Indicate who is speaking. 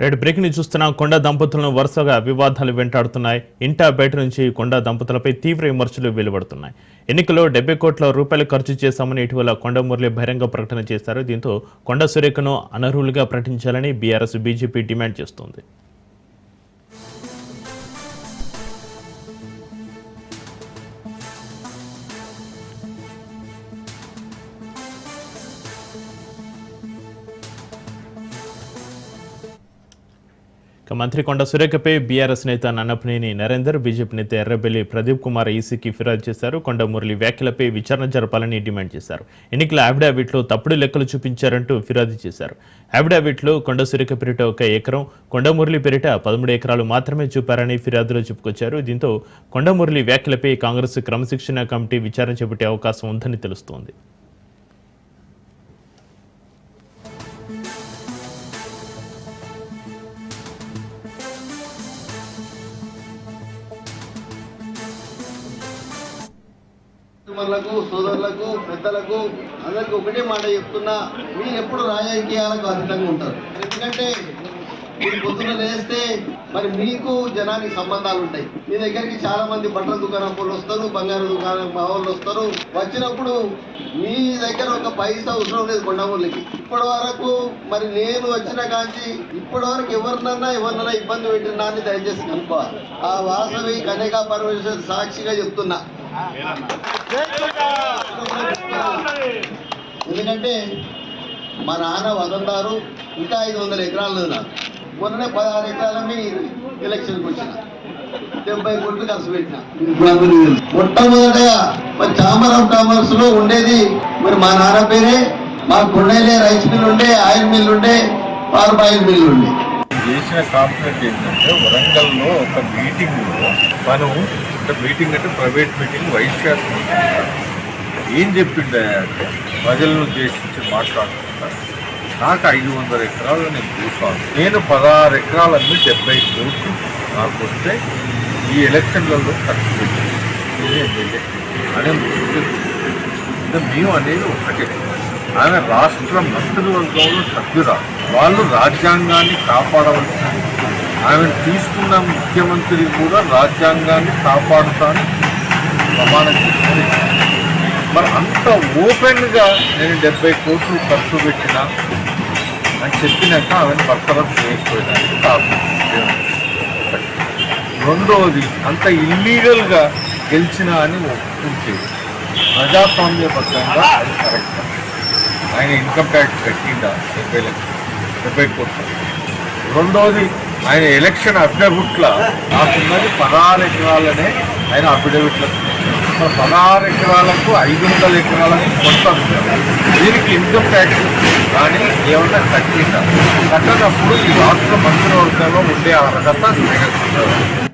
Speaker 1: Red బ్రేక్ని చూస్తున్నాం కొండ దంపతులను వరుసగా వివాదాలు వెంటాడుతున్నాయి. ఇంటా బయట నుంచి కొండ దంపతులపై తీవ్ర విమర్శలు వెలువడుతున్నాయి. ఎన్నికల్లో డెబ్బై కోట్ల రూపాయలు ఖర్చు చేశామని ఇటీవల కొండ మురళి బహిరంగ ప్రకటన చేశారు. దీంతో కొండ సురేఖను అనర్హులుగా ప్రకటించాలని బీఆర్ఎస్ బీజేపీ డిమాండ్ చేస్తోంది. ఇక మంత్రి కొండ సురేఖపై బీఆర్ఎస్ నేత నన్నపనేని నరేందర్ బీజేపీ నేత ఎర్రబెల్లి ప్రదీప్ కుమార్ ఈసీకి ఫిర్యాదు చేశారు. కొండ మురళి వ్యాఖ్యలపై విచారణ జరపాలని డిమాండ్ చేశారు. ఎన్నికల అఫిడవిట్లో తప్పుడు లెక్కలు చూపించారంటూ ఫిర్యాదు చేశారు. అఫిడవిట్లో కొండ సురేఖ పేరిట ఒక ఎకరం కొండ మురళి పేరిట పదమూడు ఎకరాలు మాత్రమే చూపారని ఫిర్యాదులో చెప్పుకొచ్చారు. దీంతో కొండ మురళి వ్యాఖ్యలపై కాంగ్రెస్ క్రమశిక్షణ కమిటీ విచారణ చేపట్టే అవకాశం ఉందని తెలుస్తోంది.
Speaker 2: కుటుంబాలకు సోదరులకు పెద్దలకు అందరికి ఒకటే మాట చెప్తున్నా మీరు ఎప్పుడు రాజకీయాలకు అతీతంగా ఉంటారు. ఎందుకంటే మీరు పొద్దున లేస్తే మరి మీకు జనానికి సంబంధాలు ఉంటాయి. మీ దగ్గరికి చాలా మంది బట్టల దుకాణం వాళ్ళు వస్తారు బంగారు దుకాణం వాళ్ళు వస్తారు. వచ్చినప్పుడు మీ దగ్గర ఒక పైసా అవసరం లేదు కొండమూళ్ళకి ఇప్పటి వరకు మరి నేను వచ్చిన కాంచి ఇప్పటి వరకు ఎవరినన్నా ఎవరినన్నా ఇబ్బంది పెట్టినా అని దయచేసి కనుక్కోవాలి. ఆ వాసవి కన్యకా పరమేశ్వర్ సాక్షిగా చెప్తున్నా. ఎందుకంటే మా నాన్న వదందారు ఇంకా ఐదు వందల ఎకరాలు నాకు మొన్ననే పదహారు ఎకరాల మీ ఎలక్షన్కి వచ్చిన. డెబ్బై కోట్లు ఖర్చు పెట్టిన. మొట్టమొదటగా మరి చామరం కామర్స్లో ఉండేది మరి మా నాన్న పేరే. మా కొండలే రైస్ మిల్ ఉండే ఆయిల్ మిల్ ఉండే పార్బ్ ఆయిల్ మిల్ ఉండే.
Speaker 3: చేసిన కాంప్లైంట్ ఏంటంటే వరంగల్లో ఒక మీటింగ్లో మనం అంటే మీటింగ్ అంటే ప్రైవేట్ మీటింగ్ వైస్ ఛాన్సలర్ ఏం చెప్పిండే? అంటే ప్రజలను ఉద్దేశించి మాట్లాడుకుంటా నాకు ఐదు వందల ఎకరాలు నేను చూసాను నేను పదహారు ఎకరాలన్నీ డెబ్బై కోట్లు నాకు వస్తే ఈ ఎలక్షన్లలో ఖర్చు పెట్టింది అనే మేము అనేది ఒకటే. ఆమె రాష్ట్ర మంత్రివర్గంలో సభ్యురాలు. వాళ్ళు రాజ్యాంగాన్ని కాపాడవలసి ఆమెను తీసుకున్న ముఖ్యమంత్రి కూడా రాజ్యాంగాన్ని కాపాడుతాను. ప్రమాణం చేస్తుంది మరి అంత ఓపెన్గా నేను డెబ్బై కోట్లు ఖర్చు పెట్టిన అని చెప్పినాక ఆమెను బర్తరఫ్ చేయకపోయినానికి కారణం రెండవది అంత ఇల్లీగల్గా గెలిచిన అని ఒప్పుకుంటే ప్రజాస్వామ్యబద్ధంగా అది కరెక్ట్ ఆయన ఇన్కమ్ ట్యాక్స్ కట్టిందా డెబ్బై లక్షలు డెబ్బై కోట్లు. రెండవది ఆయన ఎలక్షన్ అఫిడవిట్ల నాకున్నది పదహారు ఎకరాలనే ఆయన అఫిడవిట్లో మరి పదహారు ఎకరాలకు ఐదు వందల ఎకరాలని కొత్త దీనికి ఇన్కమ్ ట్యాక్స్ కానీ ఏమన్నా కట్టిందా కట్టనప్పుడు ఈ రాష్ట్ర మంత్రివర్గంలో ఉండే అర్హత జగన్